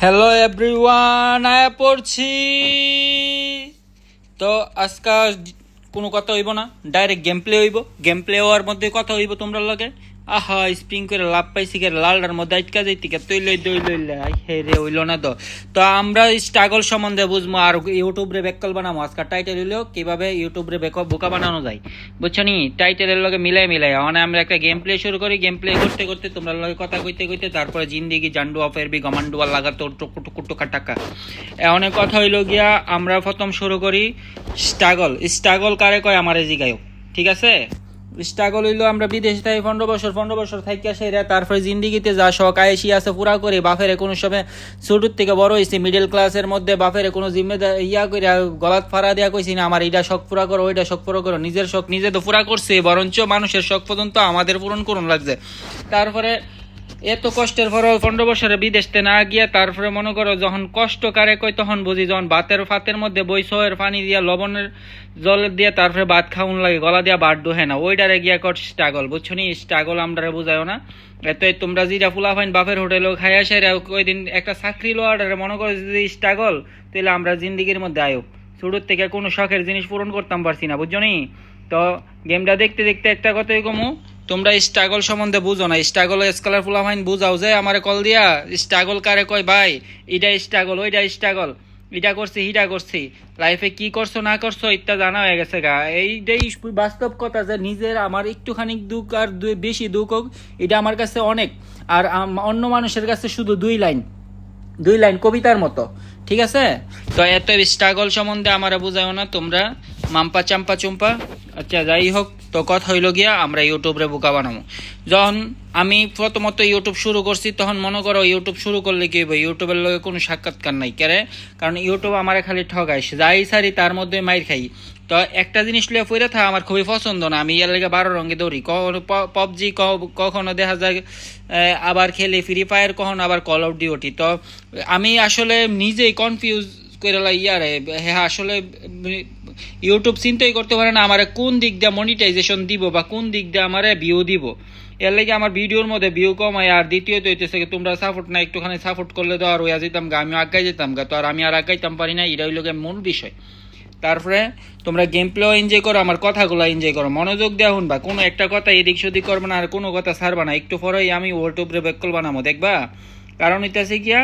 Hello everyone আয়া পড়ছি। তো আজকাল কোনো কথা হইব না ডাইরেক্ট গেম প্লে হইব। গেম প্লে হওয়ার মধ্যে কথা হইব তোমরা লগে। আহা, স্প্রিং করে লাভ পাইছি কে লালটার মধ্যে আটকা যাইতি কে, তুই লই দই লইলে হে রে, হইল না তো। তো আমরা স্ট্রাগল সম্বন্ধে বুঝব আর ইউটিউব রে বেকল বানাবো আজকে টাইটেল হইল কীভাবে ইউটিউব রে বেক বোকা বানানো যায়। বুঝছ নি? টাইটেলের লগে মিলাই মিলাই। মানে আমরা একটা গেম প্লে শুরু করি। গেম প্লে করতে করতে তোমরা লগে কথা কইতে কইতে তারপরে জিন্দিগি, জান্ডু অফের বি, গমান্ডু আর লাগা তোর টুকু টুকা টাকা অনেক কথা হইল গিয়া আমরা প্রথম শুরু করি স্ট্রাগল স্ট্রাগল কারে কয়? আমার জিগায়ও ঠিক আছে? স্ট্রাগল হইল, আমরা বিদেশে থাকি, পনেরো বছর পনেরো বছর থাকি সেরা তারপরে জিন্দিগিতে যা শখ আয়েসি আছে, পুরা করে বাফের কোনো সময় ছোটোর থেকে বড় হয়েছি মিডল ক্লাসের মধ্যে বাফের কোনো জিম্মেদার ইয়া করে গলাত ফাড়া দেওয়া কইছি না, আমার এটা শখ পুরা করো ওইটা শখ পুরো করো, নিজের শখ নিজে তো পুরা করছে, বরঞ্চ মানুষের শখ পর্যন্ত আমাদের পূরণ করুন লাগছে। তারপরে এত কষ্টের পর পনেরো বছরে বিদেশতে না গিয়ে তারপরে মনে করো যখন কষ্ট কারে কই তখন বুঝি যখন ভাতের ফাতের মধ্যে বৈষয়ের পানি দিয়া, লবণের জল দিয়ে তারপরে ভাত খাউন লাগে, গলা দিয়া বাদ ডুহে না। ওইটারে গিয়া কর স্ট্রাগল বুঝছ নি? স্ট্রাগল আমরা বুঝাইও না। এত তোমরা যেটা ফুলা ফাইন বাপের হোটেলেও খাই আসে ওই দিন একটা চাকরি লোয়ারে মনে করো যদি স্ট্রাগল তাহলে আমরা জিন্দিগির মধ্যে আয়ো শুরুর থেকে কোনো শখের জিনিস পূরণ করতাম পারছি না, বুঝছ নি? তো গেমটা দেখতে দেখতে একটা কথাই কমু তোমরা স্ট্রাগল সম্বন্ধে বুঝো না। স্ট্রাগল স্কলার ফুলা ফাইন বুঝাও যে, আমারে কল দিয়া স্ট্রাগল কারে কয়, ভাই, এটা স্ট্রাগল ওইটা স্ট্রাগল এটা করছি হিটা করছি। লাইফে কি করছ, না করছ ইত্যা জানা হয়ে গেছে গা। এইটাই বাস্তব কথা যে, নিজের আমার একটুখানি দুঃখ আর বেশি দুঃখ হোক, এটা আমার কাছে অনেক। আর অন্য মানুষের কাছে শুধু দুই লাইন দুই লাইন কবিতার মতো, ঠিক আছে? তো এত স্ট্রাগল সম্বন্ধে আমার বুঝাও না তোমরা। মাম্পা, চাম্পা, চুম্পা আচ্ছা যাই হোক। তো কথা হইল গিয়া, আমরা ইউটিউবরে বোকা বানাবো যখন আমি প্রথমত ইউটিউব শুরু করছি, তখন মনে করো ইউটিউব শুরু করলে কি হইব? ইউটিউবের লগে কোনো সাক্ষাৎকার নাই। কেরে? কারণ ইউটিউব আমার খালি ঠগাই যাই সারি তার মধ্যে মাইর খাই। তো একটা জিনিস লিয়ে পড়ে থাকা, আমার খুবই পছন্দ না। আমি ইয়ার লেগে বারো রঙে দৌড়ি। কখনো পবজি কখনো দেখা যায় আবার খেলি ফ্রি ফায়ার কখনো আবার কল অফ ডিউটি তো আমি আসলে নিজেই কনফিউজ করে ইয়ারে হ্যাঁ আসলে ইউটিউব চিন্তাই করতে পারে না, আমার কোন দিক দিয়ে মনিটাইজেশন দিব বা কোন দিক দিয়ে আমার ভিউ দিব। এর লাগে আমার ভিডিওর মধ্যে ভিউ কম হয় আর দ্বিতীয়ত হইতেছে তোমরা সাপোর্ট না, একটুখানি সাপোর্ট করলে তো আর হইয়া যেতাম গা আমি আগাই যেতাম গা, তো আর আমি আর আগাইতাম পারি না এটা হইল গিয়ে মূল বিষয়। তারপরে তোমরা গেম প্লেও এনজয় করো, আমার কথাগুলো এনজয় করো, মনোযোগ দেওয়া শুনবা, কোনো একটা কথা এদিক সেদিক করবে না, আর কোনো কথা ছাড়বা না, একটু পরেই আমি ইউটিউবরে বেকল বানাবো, দেখবা? কারণ হইতেছে গিয়া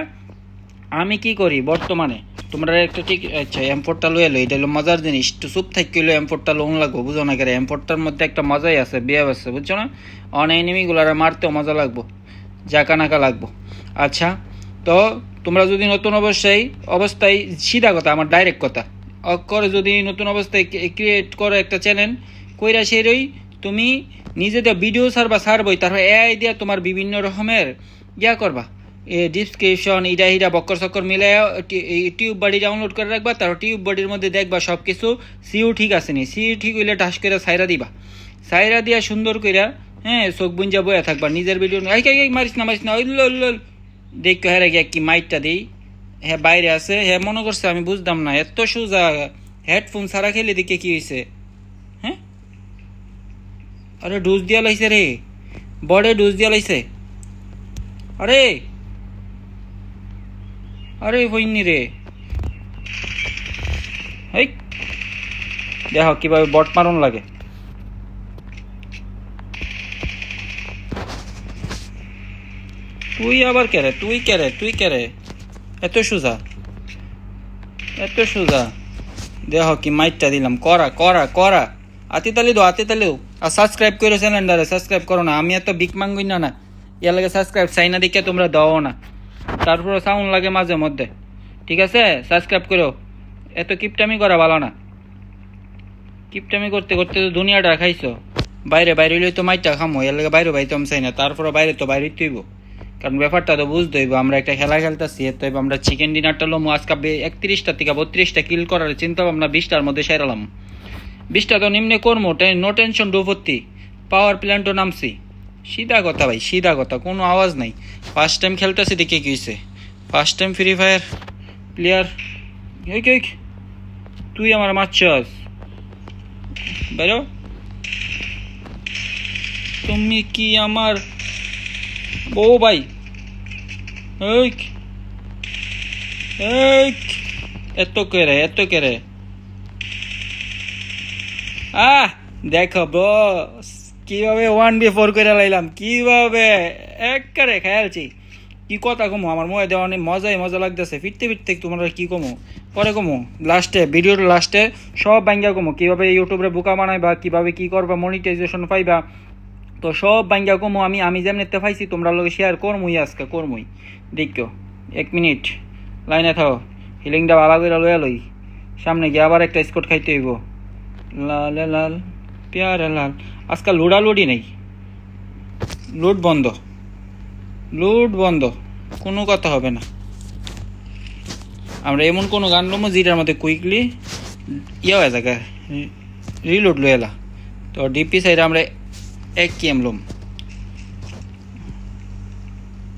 আমি কি করি বর্তমানে? তোমরা একটা ঠিক আচ্ছা এমপোর্টটা লয়ে এলো এটা হলো মজার জিনিস। একটু চুপ থাকি হলো এমপোর্টটা লোন লাগবো, বুঝো না কেন এমপোর্টটার মধ্যে একটা মজাই আছে, বিয়ে আছে, বুঝছ না? অন এনিমিগুলার মারতেও মজা লাগবো জাকা নাকা লাগবো। আচ্ছা তো তোমরা যদি নতুন অবস্থায় অবস্থায়, সিধা কথা, আমার ডাইরেক্ট কথা অ- করে যদি নতুন অবস্থায় ক্রিয়েট করো একটা চ্যানেল কইরা সেরই তুমি নিজেদের ভিডিও ছাড়বা, ছাড়বই, তারপর এআই দিয়া তোমার বিভিন্ন রকমের ইয়া করবা। ডিসক্রিপশন ইটা হিটা বক্কর চক্কর মিলে টিউব বাড়ি ডাউনলোড করে রাখবা তারপর টিউব বাড়ির মধ্যে দেখবা সব কিছু সিউ ঠিক আছে নি। সিও ঠিক হইলে টাস করে সাইরা দিবা। সাইরা দিয়া সুন্দর কইরা হ্যাঁ চোখ বুঞ্জা বয়া থাকবা। নিজের ভিডিও মারিস না মারিস না। ওই লল দেখ হেরে গিয়া কি মাইটটা দিই। হ্যাঁ বাইরে আছে। হ্যাঁ মনে করছে আমি বুঝতাম না। এত সোজা হেডফোন সারা খেলে দিকে কি হয়েছে হ্যাঁ? আরে ডোজ দিয়া লাইছে রে। বডে ডোজ দিয়া লাইছে। আরে! আরে হইনি রে। হেই। দেখো কীভাবে বট মারণ লাগে। তুই আবার কে রে? তুই কে রে? তুই কে রে? এত সোজা। এত সোজা। দেখ কি মাইটটা দিলাম। করা করা করা। আতি তালি দো আতি তালি আর সাবস্ক্রাইব করো চ্যানেলটারে সাবস্ক্রাইব করো না। আমি এত বিক মাঙ্গুই না না। ইয়ার লাগে সাবস্ক্রাইব চাই না দেখে তোমরা দাও না। তারপরে সাউন্ড লাগে মাঝে মধ্যে। ঠিক আছে? সাবস্ক্রাইব করো। এত কিপটামি করা ভালো না। কিপটামি করতে করতে তো দুনিয়াটা খাইছো। বাইরে বাইরে হইলে তো মাইটা খামো, এর লাগে বাইরে বাইতে চাই না। তারপরে বাইরে তো বাইরে তুইব কারণ ব্যাপারটা তো বুঝতে হইব, আমরা একটা খেলা খেলতেছি তো হইব আমরা চিকেন ডিনারটা লোমো, আজকে একত্রিশটা থেকে বত্রিশটা কিল করার চিন্তা ভাবনা বিশটার মধ্যে সেরালাম বিশটা তো নিম্নে কর্ম নো টেনশন ডুবত্তি পাওয়ার প্ল্যান্টও নামছি। সিধা কথা ভাই, সিধা কথা, কোনো আওয়াজ নাই। ফার্স্ট টাইম খেলতেছি দেখে কি হয়েছে first time free fire player তুই আমার মারছস। বেরো। তুমি কি আমার ও ভাই? এত করে এত করে। আহ, দেখো বস কীভাবে ওয়ান বি ফোর করে লাইলাম? কীভাবে? একবারে খেয়ালছি কি কথা কমো? আমার মনে দেওয়া অনেক মজাই মজা লাগতেছে। ফিরতে ফিরতে তোমরা কি কমো? পরে কমো। লাস্টে ভিডিওর লাস্টে সব ব্যাঙ্গা কমো। কীভাবে ইউটিউবে বোকা বানাইবা, কীভাবে কি করবা মনিটাইজেশন পাইবা, তো সব ব্যাঙ্গা কমো আমি। আমি যেমনিতে পাইছি, তোমরা লোক শেয়ার করমুই, আজকে করমুই। দেখো, এক মিনিট লাইনে থাও। হিলিংটা ভালো করে লইয়া লই। সামনে গিয়ে আবার একটা স্কট খাইতে হইব। লাল লাল, পেয়ারা লাল। আজকাল লোডালোডি নেই। লুট বন্ধ। লুট বন্ধ। কোনো কথা হবে না। আমরা এমন কোনো গান লমো যেটার মধ্যে কুইকলি ইয়ে হয়ে থাকে রিলোড লো। লইলা তো ডিপি সাইডে আমরা এক কি এম লম।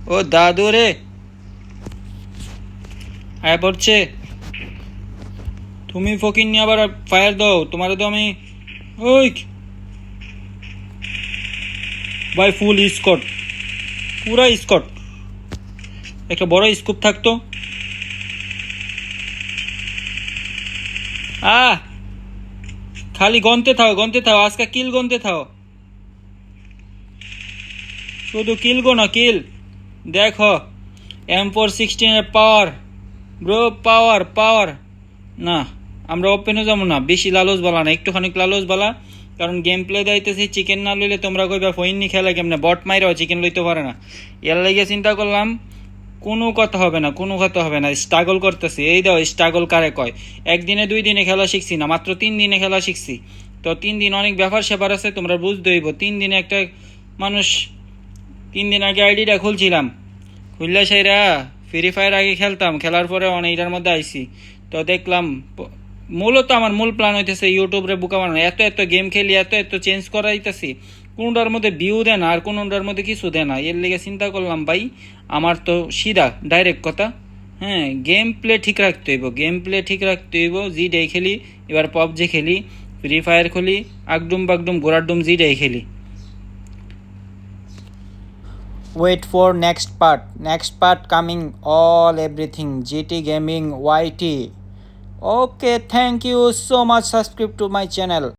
ও দাদু রে। আয় পড়ছে। তুমি ফকির নিয়ে আবার ফায়ার দাও, তোমার তো আমি ওই! বাই ফুল স্কট পুরা স্কট একটা বড় স্কুপ থাকতো। আহ! খালি গনতে থাও গনতে থাও। আজকে কিল গনতে থাও। শুধু কিল গো না কিল দেখো এম ফোর সিক্সটিনের পাওয়ার ব্রো পাওয়ার পাওয়ার না, আমরা ওপেনও যাব না। বেশি লালচ বালা না, একটুখানি লালচ বালা। কারণ গেম প্লে দাইতেছি চিকেন না লইলে তোমরা কইবা ফইননি খেলা কেমনে? বট মাইরাও চিকেন লইতে পারে না। এর লাগে চিন্তা করলাম, কোনো কথা হবে না, কোনো কথা হবে না স্ট্রাগল করতেছি। এই দাও স্ট্রাগল কারে কয়? একদিনে, দুই দিনে খেলা শিখছি না, মাত্র তিন দিনে খেলা শিখছি। তো তিন দিন অনেক ব্যাপার স্যাপার আছে, তোমরা বুঝতে হইব। তিন দিনে একটা মানুষ, তিন দিন আগে আইডিটা খুলছিলাম। খুললে সেইরা ফ্রি ফায়ার আগে খেলতাম, খেলার পরে অনেক এটার মধ্যে আইছি। তো দেখলাম মূলত আমার মূল প্ল্যান হইতেছে ইউটিউবে বুকা বানানো। এত এত গেম খেলি, এত এত চেঞ্জ করাইতেছি। কোনটার মধ্যে ভিউ দেয় না আর কোনটার মধ্যে কিছু দেয় না। এর লেগে চিন্তা করলাম, ভাই, আমার তো সিধা ডাইরেক্ট কথা। হ্যাঁ গেম প্লে ঠিক রাখতে হইব গেম প্লে ঠিক রাখতে হইব জি ডে খেলি, এবার পবজি খেলি ফ্রি ফায়ার খেলি, আগডুম বাগডুম ঘোড়াডুম জি ডে খেলি। Wait for next part next part coming all everything. Gt gaming yt okay thank you so much. Subscribe to my channel